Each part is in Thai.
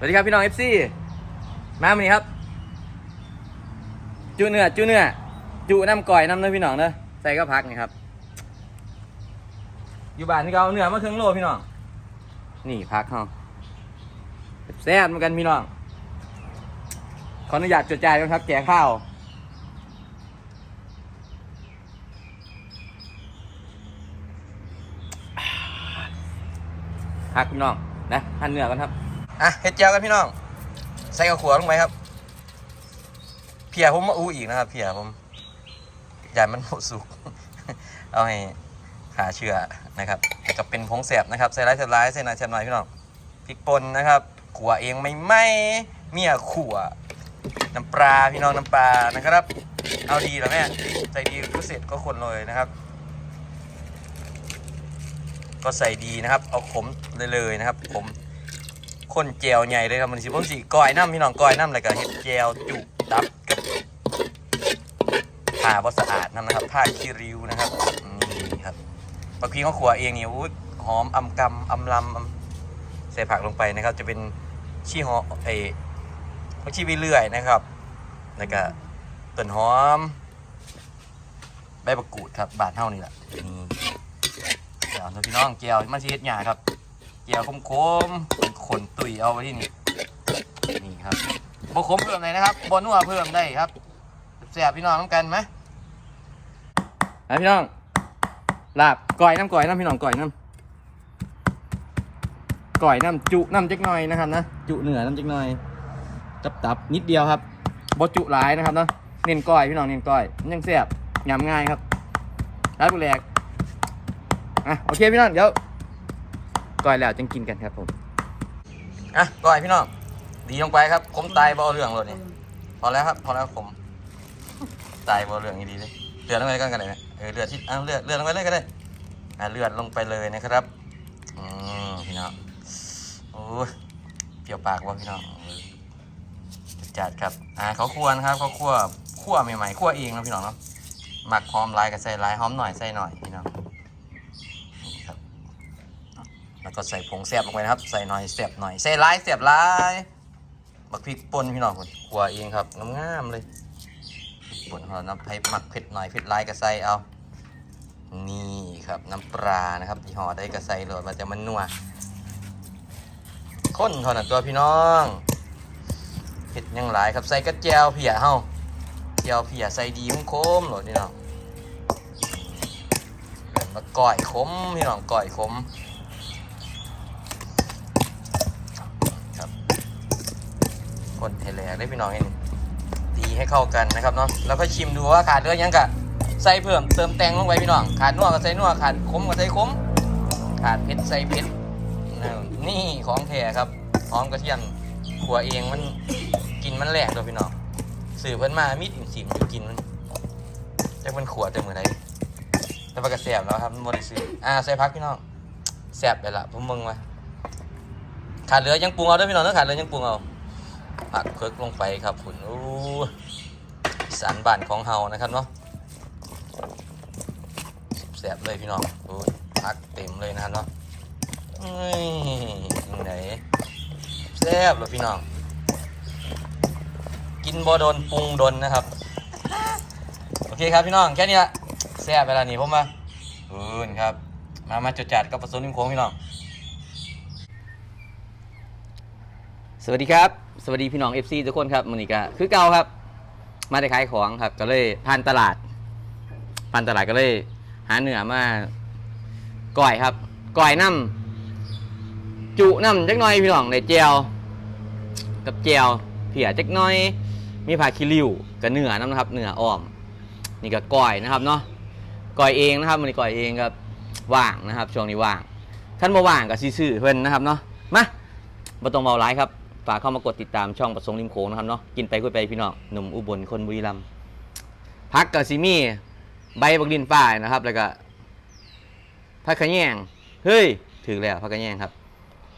สวัสดีครับพี่น้องเอฟซีมาวันนี้ครับจูเนื้อจูเนื้อจูน้ำก่อยน้ำเนื้อพี่น้องเนอะใส่ก็พักนี่ครับ อยู่บ้านที่เขาเนื้อมาครึ่งโลพี่น้อง นี่พักเขาแซ่บเหมือนกันพี่น้อง ขออนุญาตจดจ่ายก่อนครับแจกข้าวพักพี่น้องนะหั่นเนื้อกันครับ อะเฮ็ดเจียวกันพี่น้อง ใส่กระขัวลงไปครับ เพียผมมาอู้อีกนะครับ เพียผมอย่ามันหมดสุก เอาให้หาเชื่อนะครับแล้วก็เป็นผงแสบนะครับใส่ร้ายใส่ร้ายใส่หน่อยใส่หน่อยพี่น้องพริกป่นนะครับขัวเองไม่ไหมเมียขัวน้ำปลาพี่น้องน้ำปลานะครับ เอาดีแล้วแม่ใจดีก็เสร็จก็คนเลยนะครับ ก็ใส่ดีนะครับ เอาขมเลยเลยนะครับขม ข้นเจลใหญ่เลยครับมันสิผมสีก้อยน้ำพี่น้องก้อยน้ำอะไรกับเห็ดเจลจุตับกับผ้าบ่สะอาดน้ำนะครับผ้าคีริวนะครับนี่ครับบางทีเขาขัวเองเนี่ยอุ๊ยหอมอำกำอำลำใส่ผักลงไปนะครับ จะเป็นชี้หอมไอ้ผักชีวิเลื่อยนะครับแล้วก็ต้นหอมใบมะกรูดครับบาดเท่านี่แหละนี่เกี่ยวพี่น้องเกี่ยวมาชีสหยาครับ กี่ยวคมๆขนตุยเอาไว้ที่นี่นี่ครับบขมเพิ่มเลยนะครับบนัวเพิ่มได้ครับแซ่บพี่น้องน้ำกันไหมนะพี่น้องลาบก่อยน้ำก่อยน้ำพี่น้องก่อยน้ำก่อยน้ำจุน้ำจักน่อยนะครับนะจุเหนือน้ำจักน่อยตับตับนิดเดียวครับบจุหลายนะครับเนาะเน้นก้อยพี่น้องเน้นก้อยมันยังแซ่บยำง่ายครับร้านบุแรกอะโอเคพี่น้องเดี๋ยว ก่อยแล้วจึงกินกันครับผมอะก่อยพี่น้องดีลงไปครับ ผมตายบ่เอาเรื่องเลยนี่พอแล้วครับ พอแล้วผมตายบ่เอาเรื่องอีดีเลยเลือดลงไปกันกันเลยนะเออเลือดที่อะเลือดเลือดลงไปเลยก็ได้อะเลือดลงไปเลยนะครับอืมพี่น้องโอ้เปรี้ยวปากว่ะพี่น้องจัดครับอ่าเขาคั่วนะครับเขาคั่วคั่วใหม่ๆคั่วเองนะพี่น้องเนาะหมักหอมลายกับใส่ลายหอมหน่อยใส่หน่อยพี่น้อง นี่ครับ แล้วก็ใส่ผงแซ่บลงไปนะครับ ใส่หน่อยแซ่บหน่อยใส่ร้ายแซ่บร้ายบักพริกป่นพี่น้องคนขัวเองครับงามๆเลยป่นของเราน้ำไผ่หมักเผ็ดหน่อยเผ็ดร้ายก็ใส่เอา นี่ครับน้ำปลานะครับยี่ห้อได้ก็ใส่เลยมันจะมันนัวข้นเท่านั้นตัวพี่น้องเผ็ดยังหลายครับใส่กระเจียวเพียเฮาเจียวเพียใส่ดีมโคมโหลดพี่น้องมาก่อยขมพี่น้องก่อยขมครับ คนเทแหลกได้พี่น้องเห็นตีให้เข้ากันนะครับเนาะแล้วก็ชิมดูว่าขาดเรื่อยังกะใส่เพิ่มเติมแตงลงไปพี่น้อง ขาดนัวก็ใส่นัวขาดขมก็ใส่ขมขาดเผ็ดใส่เผ็ดนี่ของแท้ครับหอมกระเทียมขัวเองมันกินมันแหลกเลยพี่น้องสื่อเพิ่นมามิดสิมอยู่กินมันจะเป็นขวดแต่มือนไหนแล้วปากระแสบแล้วครับบริสุทธิ์อ่าใส่พักพี่น้องแสบไปละผมมึงไว้ขาดเหลือยังปรุงเอาด้วยพี่น้องถ้าขาดเหลือยังปรุงเอา ผักเพิกลงไปครับคุณอู้สานบ้านของเฮานะครับเนาะแสบเลยพี่น้องดูพักเต็มเลยนะครับเนาะเอ้ยยังไงแสบเลยพี่น้อง กินบ่โดนปรุงดนนะครับ โอเคครับพี่น้องแค่นี้ละแซ่บเวลานี้ผมมาอืนครับ มามาจุดจัดกับประสนนิมโค้งพี่น้อง สวัสดีครับ สวัสดีพี่น้อง FC ทุกคนครับมันนี้ก็คือเก่าครับ มาได้ขายของครับ ก็เลยผ่านตลาดผ่านตลาดก็เลย หาเนื้อมาก่อยครับก่อยน้ำจุน้ำจักหน่อยพี่น้องในเจียวกับเจียวเผียจักหน่อย มีผักคิริวกับเนื้อน้ำนะครับเนื้ออ้อม นี่ก็ก่อยนะครับเนาะก่อยเองนะครับมันนี้ก่อยเองครับว่างนะครับช่วงนี้ว่างท่านมาว่างกับซื่อเพิ่นนะครับเนาะมาบ่ต้องเบาร้ายครับ ฝากเข้ามากดติดตามช่องประสงค์ริมโขงนะครับเนาะกินไปคุยไปพี่น้องหนุ่มอุบลคนบุรีรัมย์พักกับซิมี่ใบบักดินฝ้ายนะครับ แล้วก็ผักขะแยงเฮ้ยถึงแล้วผักขะแยงครับ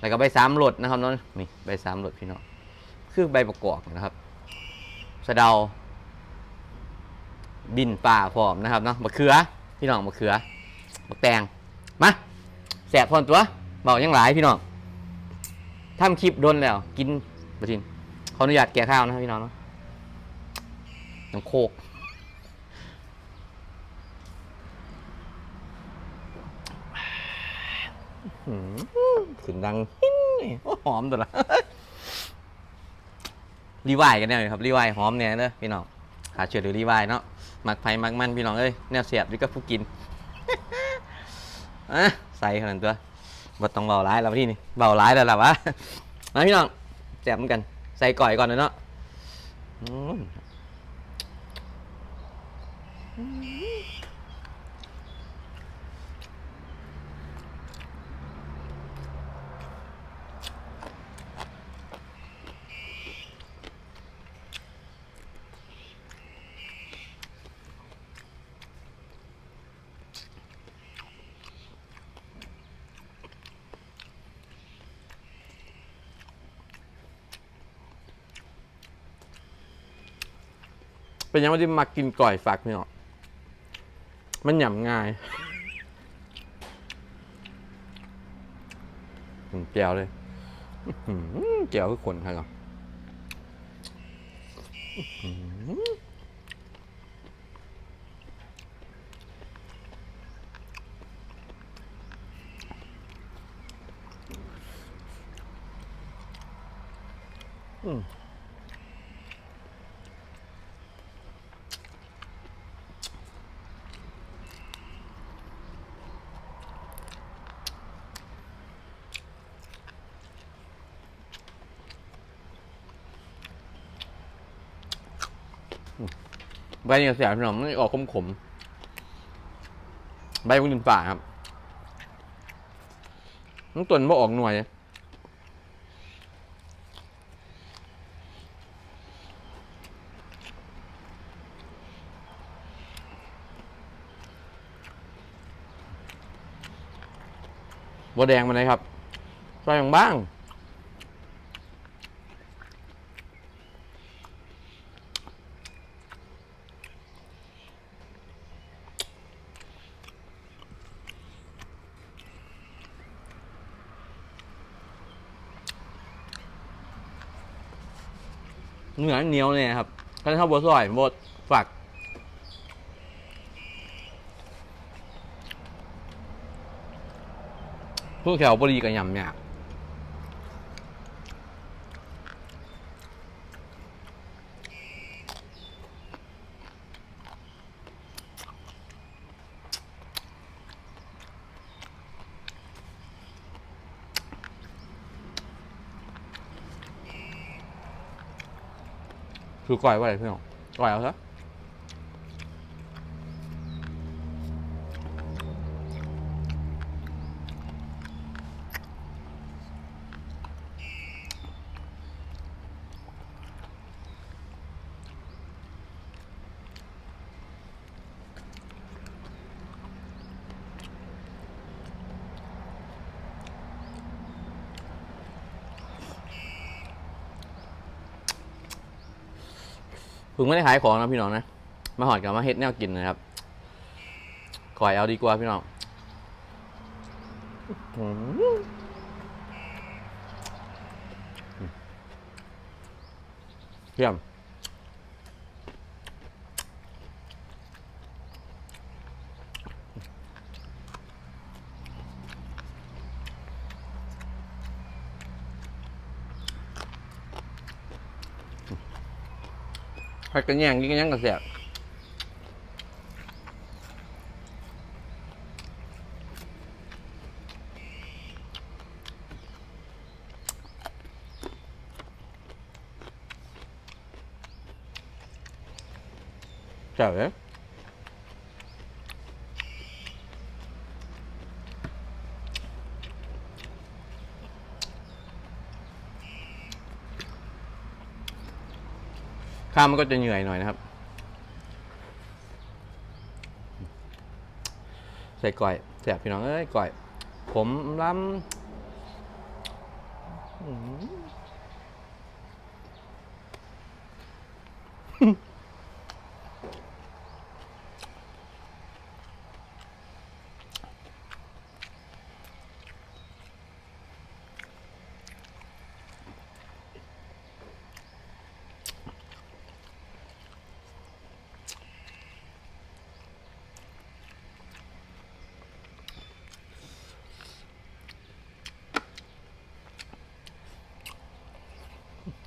แล้วก็ใบสามรสนะครับเนาะนี่ใบสามรสพี่น้องคือใบประกอบนะครับสะเดา ดินป่าพร้อมนะครับเนาะมะเขือพี่น้องมะเขือมะแตงมาแสบพอนตัวเบายังหลายพี่น้อง ทำคลิปโดนแล้ว กินปะทินขออนุญาตแก่ข้าวนะครับพี่น้องเนาะน้ำโคกหืมขึ้นดังหิ้นนี่โอ้หอมตัวละรีไวายกันแน่เลยครับรีไวายหอมแน่เด้อพี่น้องหาเชื่อหรือรีไวายเนาะมักไผ่มักมันพี่น้องเอ้ยแนวเสียบดีก็ผู้กินอะใส่ขนาดตัว บ่ต้องเบาร้ายแล้วพี่นี่เบาร้ายแล้วล่ะวะมาพี่น้องแซ่บเหมือนกัน ใส่ก่อยก่อนเลยเนาะอืม เป็นยังไงที่มักกินก่อยฝากพี่น้องมันหย่ำง่ายอืมแก้วเลยอื้อหือแก้วคือคนครับ ใบเนี่ยเสียพี่น้องมันออกขมๆใบมันดินป่าครับมันต้นบ่ออกหน่วยบัวแดงมาเลยครับใส่อย่างบ้าง เนียวเนี่ยครับก็ชอบบัวซอยบดฝักพวกแถวบรีกับยำเนี่ย คือก่อยไว้พี่น้องก่อยเอาซะ พึ่งไม่ได้ขายของนะพี่น้องนะ มาหอดกับมาเฮ็ดแนวกินนะครับก่อยเอาดีกว่าพี่น้องเยี่ยม ผัดกันแย่งกินกันยังกระแสบแซ่บเล ข้าวมันก็จะเหนื่อยหน่อยนะครับ ใส่ก่อยแสบพี่น้องเอ้ยก่อย ผมล้ำอื้อหือ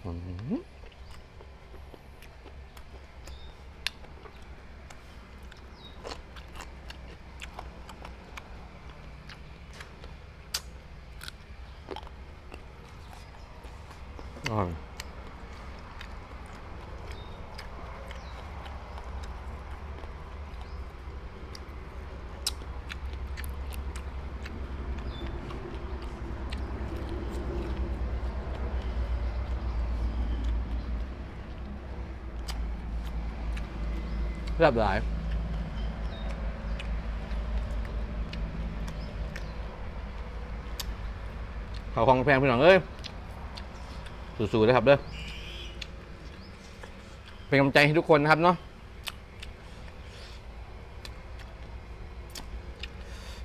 อืม อร่อยแซ่บหล สู้ๆเลยครับเด้อเป็นกำลังใจให้ทุกคนนะครับเนาะ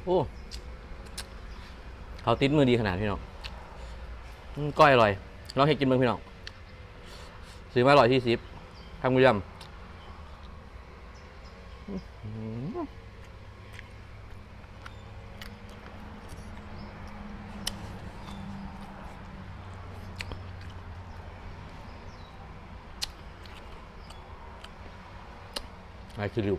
โอ้เขาติดมือดีขนาดพี่น้องก้อยอร่อยลองให้กินเบ้างพี่น้องซื้อมาอร่อยที่สิบทำกุยำอื้อหือ ไอ้คือริว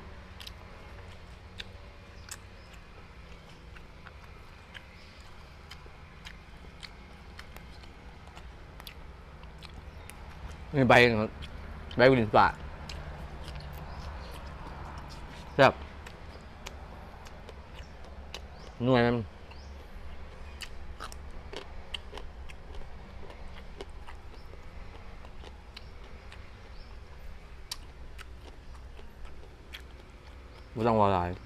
นี่ใบใบกุหลินปลาแซ่บหน่วยมัน ไม่ต้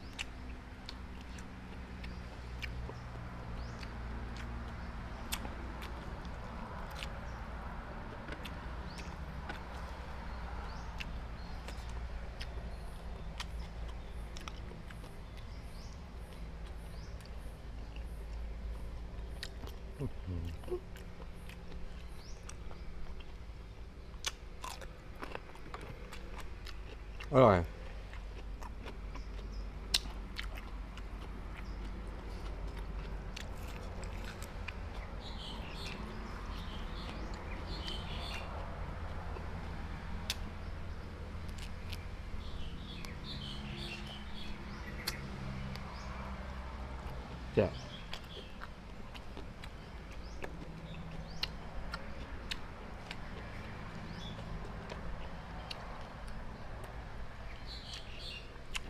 จะ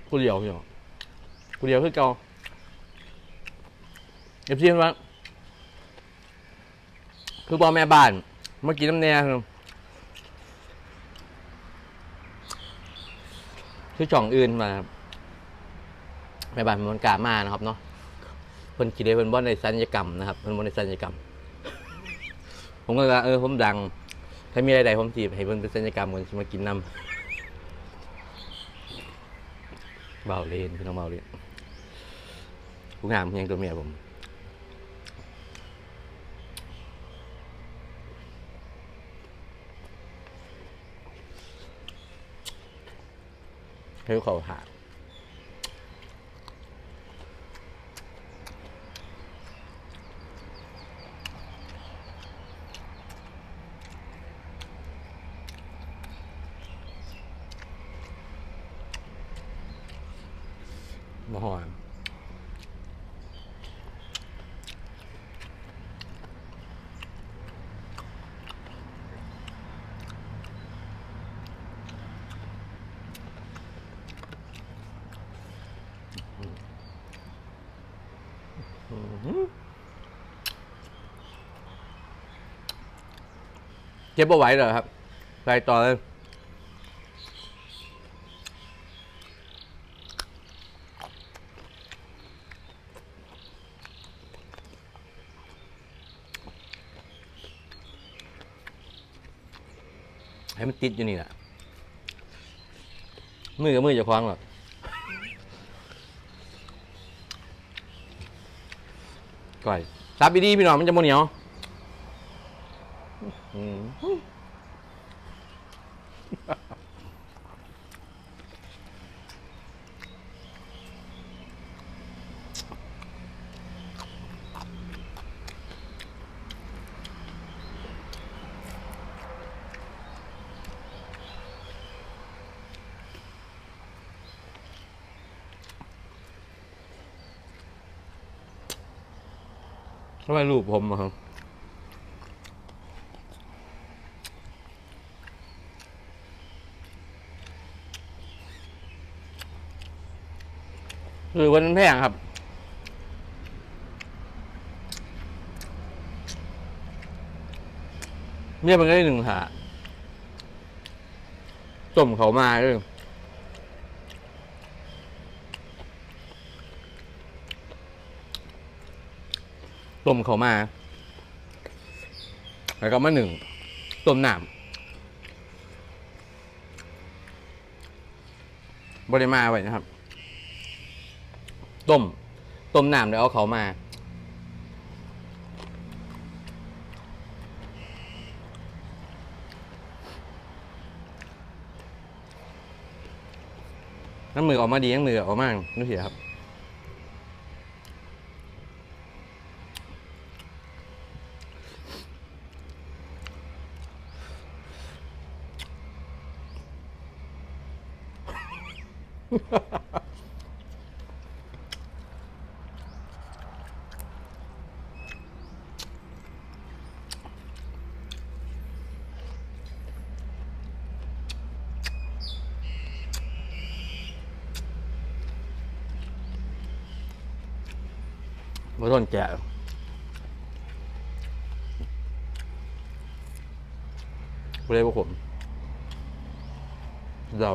กูเดียวพี่น้องกูเดียวคือเก่าเอฟซีมันว่าคือพ่อแม่บ้านเมื่อกี้น้ำแน่คือคือช่องอื่นมาครับแม่บ้านมันก้ามานะครับเนาะ พิ่นคิดได้เพิ่นบ่ในสัญญกรรมนะครับเพิ่นบ่ในสัญญกรรม ผมก็เลยว่าเออผมดัง ถ้ามีอะไรใดผมสิให้เพิ่นเป็นสัญญกรรมก่อนสิมากินน้ำเบาเลนพี่น้องเบาเลนผู้งามยังตัวเมียผมให้เขาหา มาหอน เจ็บปไหวเหรอครับไปต่อเลยให้มันติดอยู่นี่แหละมือกับมือจะคว้างหรอกก่อยซับดีๆพี่น้องมันจะโมเหนียว ทำไมรูปผมอะครับ คือวันนั้นแพงครับ เนี่ยมันก็ได้หนึ่งหาต้มเขามาด้วยต้มเขามา แล้วก็มาหนึ่งต้มน้ำบริมาไว้นะครับ ต้ม ต้มน้ำแล้วเอาเขามา น้ำมือออกมาดีน้ำมือออกมาไม่เสียครับ นแกะไม่ได้พวกผมเรา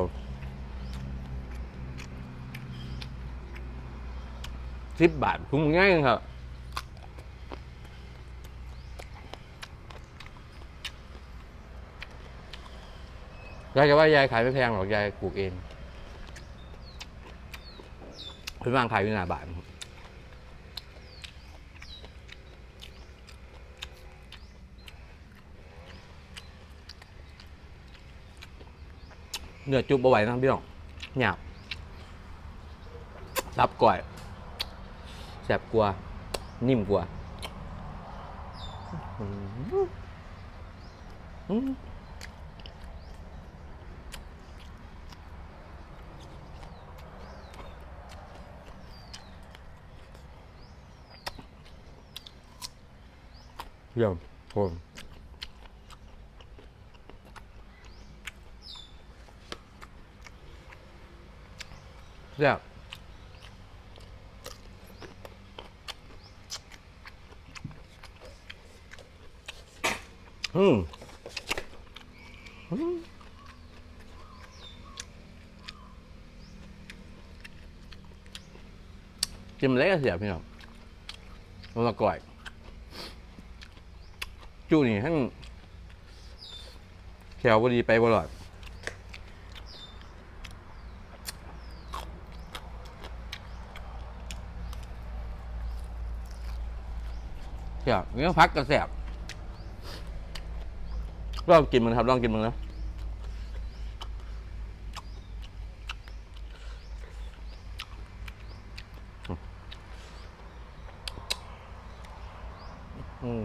สิบบาทคุ้มง่ายครับยายจะว่ายายขายไม่แพงหรอกยายปลูกเองเพิ่งวางขายอยู่หน้าบ้าน เนื้อจุบบไหวนะพี่น้องหยาบรับก่อยแสบกว่า นิ่มกว่าอืมอืมเยี่ยมผม แซ่บอืมอืมกินมันเล็กเสียบพี่น้องมันละก่อยจู่นี่ทั้งแขวบดีไปบลอด เสียบเนื้อพักกระแสบลองกินมันครับลองกินมันนะอืม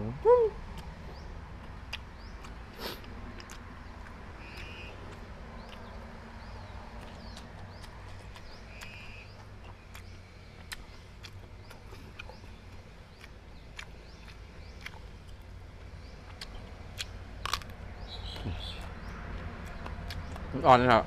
อ่อนนะครับ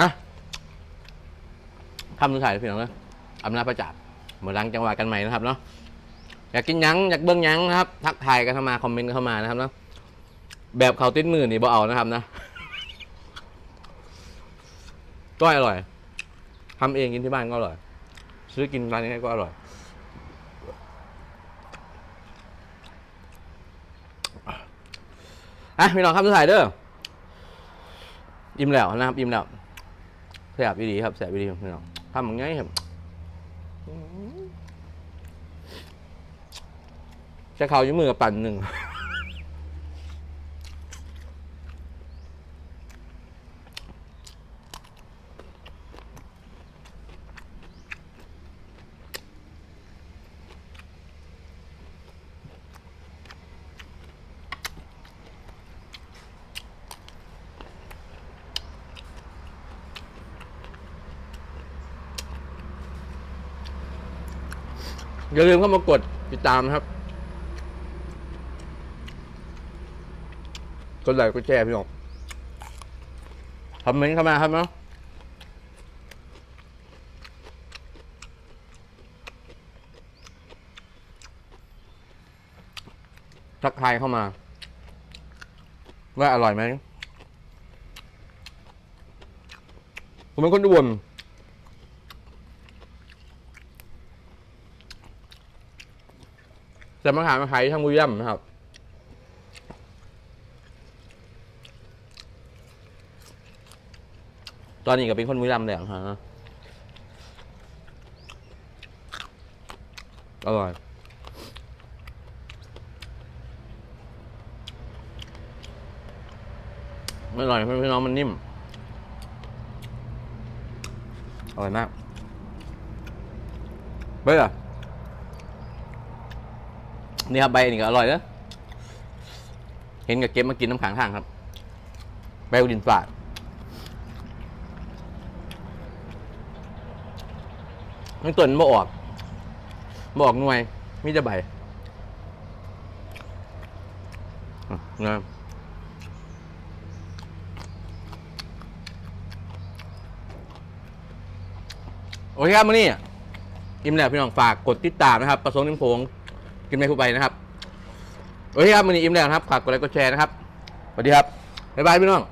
นะทำดูถ่ายพี่น้องนะอำนาจประจับหมดรังจังหวะกันใหม่นะครับเนาะอยากกินยั้งอยากเบิ้งยั้งนะครับ ทักทายกันเข้ามาคอมเมนต์เข้ามานะครับเนาะแบบเขาติดมือนี่บ่เอานะครับนะก็อร่อยทำเองกินที่บ้านก็อร่อย ซื้อกินร้านนี้ก็อร่อยอะพี่น้องครับทุกท่านเด้ออิ่มแล้วนะครับอิ่มแล้ว แสบดีครับแสบดีพี่น้องทำอย่างไงครับจะเขาอยู่มือกับปั่นหนึ่ง อย่าลืมเข้ามากดติดตามนะครับกดไลค์กดแชร์พี่น้องคอมเมนต์เข้ามาครับเนาะทักทายเข้ามา ว่าอร่อยไหมผมเป็นคนอุบล จะมาหามาขายที่ทางบุรีรัมนะครับ ตอนนี้ก็เป็นคนบุรีรัมแล้วฮะอร่อยไม่อร่อยพี่น้องมันนิ่ม อร่อยมากเบ้อ นี่ครับใบนี่ก็อร่อยนะเห็นกับเก็บมากินน้ำขังทางครับ ใบอุดินฝาดมันต้นบ่ออกบ่ออกหน่วยมีแต่ใบอะงามโอเคครับมื่อนี้อิ่มแล้วพี่น้องฝากกดติดตามนะครับ ประสงค์นิมโพง กินไม่คู่ไปนะครับโอเคครับมันนี้อิ่มแล้วนะครับฝากกดไลค์กดแชร์นะครับสวัสดีครับบ๊ายบายพี่น้อง